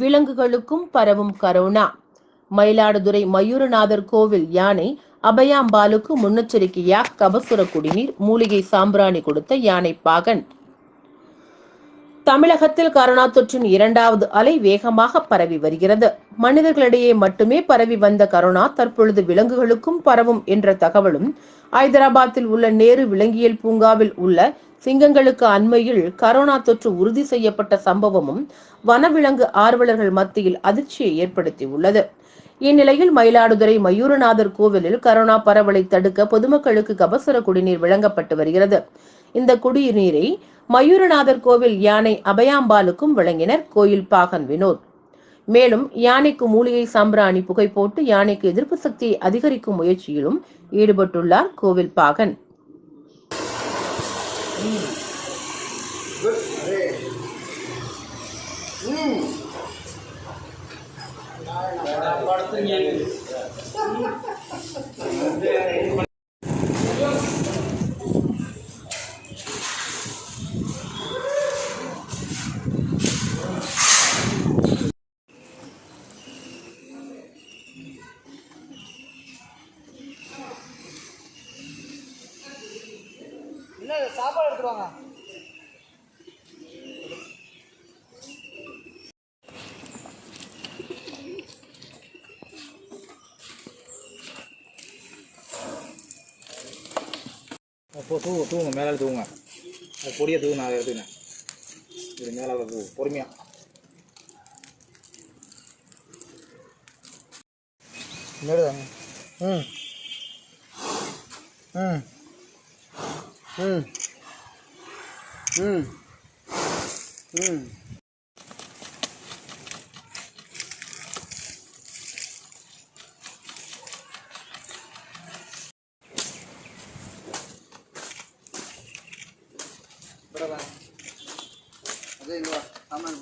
விலங்குகளுக்கும் பரவும் கரோனா மயிலாடுதுறை மயூரநாதர் கோவில் யானை அபயாம்பாலுக்கு முன்னெச்சரிக்கையாக கபசுர குடிநீர் மூலிகை சாம்பிராணி கொடுத்த யானை பாகன். தமிழகத்தில் கரோனா தொற்றின் இரண்டாவது அலை வேகமாக பரவி வருகிறது. மனிதர்களிடையே மட்டுமே பரவி வந்த கரோனா தற்பொழுது விலங்குகளுக்கும் பரவும் என்ற தகவலும் ஐதராபாத்தில் உள்ள நேரு விலங்கியல் பூங்காவில் உள்ள சிங்கங்களுக்கு அண்மையில் கரோனா தொற்று உறுதி செய்யப்பட்ட சம்பவமும் வனவிலங்கு ஆர்வலர்கள் மத்தியில் அதிர்ச்சியை ஏற்படுத்தியுள்ளது. இந்நிலையில் மயிலாடுதுறை மயூரநாதர் கோவிலில் கரோனா பரவலை தடுக்க பொதுமக்களுக்கு கபசுர குடிநீர் வழங்கப்பட்டு வருகிறது. இந்த குடிநீரை மயூரநாதர் கோவில் யானை அபயாம்பாலுக்கும் வழங்கினர் கோயில் பாகன் வினோத். மேலும் யானைக்கு மூலிகை சாம்பிராணி புகை போட்டு யானைக்கு எதிர்ப்பு சக்தியை அதிகரிக்கும் முயற்சியிலும் ஈடுபட்டுள்ளார் கோவில் பாகன். என்ன இது, சாப்பாடு எடுத்துருவாங்க அப்போ தூ தூங்க மேலே தூங்க. அது பொடியை தூங்க நான் எடுத்துக்கினேன் இது மேலே தூவு பொறுமையாக மேடுதாங்க ம். ம். ம். ம். ம். அது 那个他们